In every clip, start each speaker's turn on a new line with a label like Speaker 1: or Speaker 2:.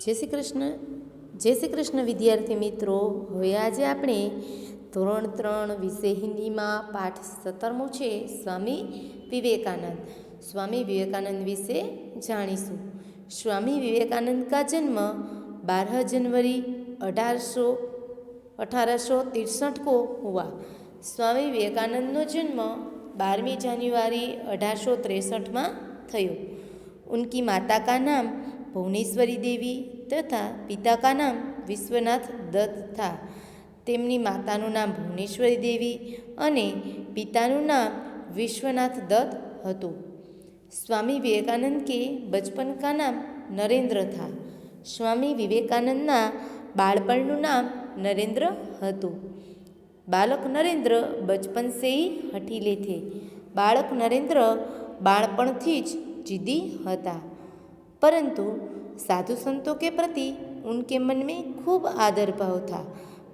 Speaker 1: જય શ્રી કૃષ્ણ જય શ્રી કૃષ્ણ વિદ્યાર્થી મિત્રો હવે આજે આપણે ધોરણ ત્રણ વિષય હિન્દીમાં પાઠ સત્તરમો છે સ્વામી વિવેકાનંદ સ્વામી વિવેકાનંદ વિશે જાણીશું સ્વામી વિવેકાનંદ કા જન્મ बारह जनवरी अठारह सौ अठारह सौ तिरसठ को हुआ સ્વામી વિવેકાનંદનો જન્મ બારમી જાન્યુઆરી અઢારસો ત્રેસઠમાં થયો उनकी माता का नाम ભુવનેશ્વરી દેવી તથા પિતાકા નામ વિશ્વનાથ દત્ત થા. તેમની માતાનું નામ ભુવનેશ્વરી દેવી અને પિતાનું નામ વિશ્વનાથ દત્ત હતું. સ્વામી વિવેકાનંદ કે બચપન કા નામ નરેન્દ્ર થા. સ્વામી વિવેકાનંદના બાળપણનું નામ નરેન્દ્ર હતું. બાળક નરેન્દ્ર બચપન સે હઠીલે થે બાળક નરેન્દ્ર બાળપણથી જ જીદી હતા. परंतु साधु संतों के प्रति उनके मन में खूब आदर भाव था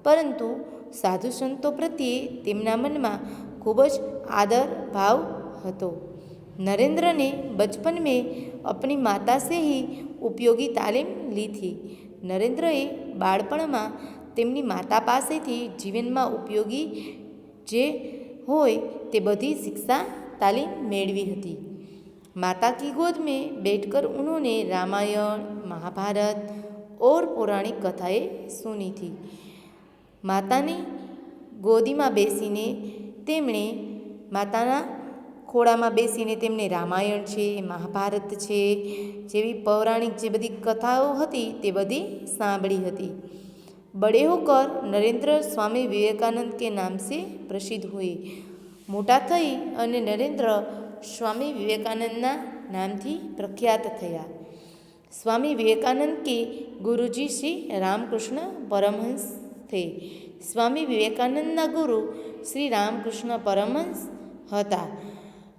Speaker 1: પરંતુ સાધુ સંતો પ્રત્યે તેમના મનમાં ખૂબ જ આદર ભાવ હતો નરેન્દ્રને બચપન में अपनी माता से ही ઉપયોગી તાલીમ લીધી નરેન્દ્રએ બાળપણમાં તેમની માતા પાસેથી જીવનમાં ઉપયોગી જે હોય તે બધી શિક્ષા તાલીમ મેળવી હતી माता की गोद में बैठकर उन्होंने रामायण महाभारत और पौराणिक कथाएं सुनी थी માતાની ગોદીમાં બેસીને તેમણે માતાના ખોળામાં બેસીને તેમને રામાયણ છે મહાભારત છે જેવી પૌરાણિક જે બધી કથાઓ હતી તે બધી સાંભળી હતી બડે હોકર નરેન્દ્ર સ્વામી વિવેકાનંદ કે નામ સે પ્રસિદ્ધ હુએ મોટા થઈ અને નરેન્દ્ર સ્વામી વિવેકાનંદના નામથી પ્રખ્યાત થયા. સ્વામી વિવેકાનંદ કે ગુરુજી શ્રી રામકૃષ્ણ પરમહંસ થે. સ્વામી વિવેકાનંદના ગુરુ શ્રી રામકૃષ્ણ પરમહંસ હતા.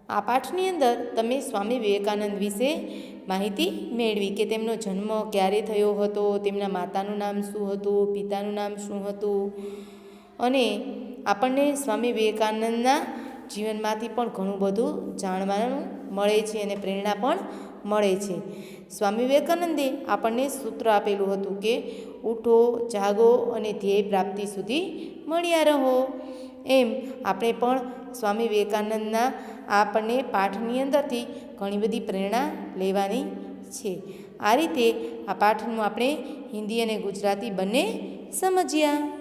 Speaker 1: આ પાઠની અંદર તમે સ્વામી વિવેકાનંદ વિશે માહિતી મેળવી કે તેમનો જન્મ ક્યારે થયો હતો, તેમના માતાનું નામ શું હતું, પિતાનું નામ શું હતું? અને આપણને સ્વામી વિવેકાનંદના જીવનમાંથી પણ ઘણું બધું જાણવાનું મળે છે અને પ્રેરણા પણ મળે છે. સ્વામી વિવેકાનંદે આપણને સૂત્ર આપેલું હતું કે, ઉઠો, જાગો અને ધ્યેય પ્રાપ્તિ સુધી મળ્યા રહો. એમ આપણે પણ સ્વામી વિવેકાનંદના આપણને પાઠની અંદરથી ઘણી બધી પ્રેરણા લેવાની છે. આ રીતે આ પાઠનું આપણે હિન્દી અને ગુજરાતી બંને સમજ્યા.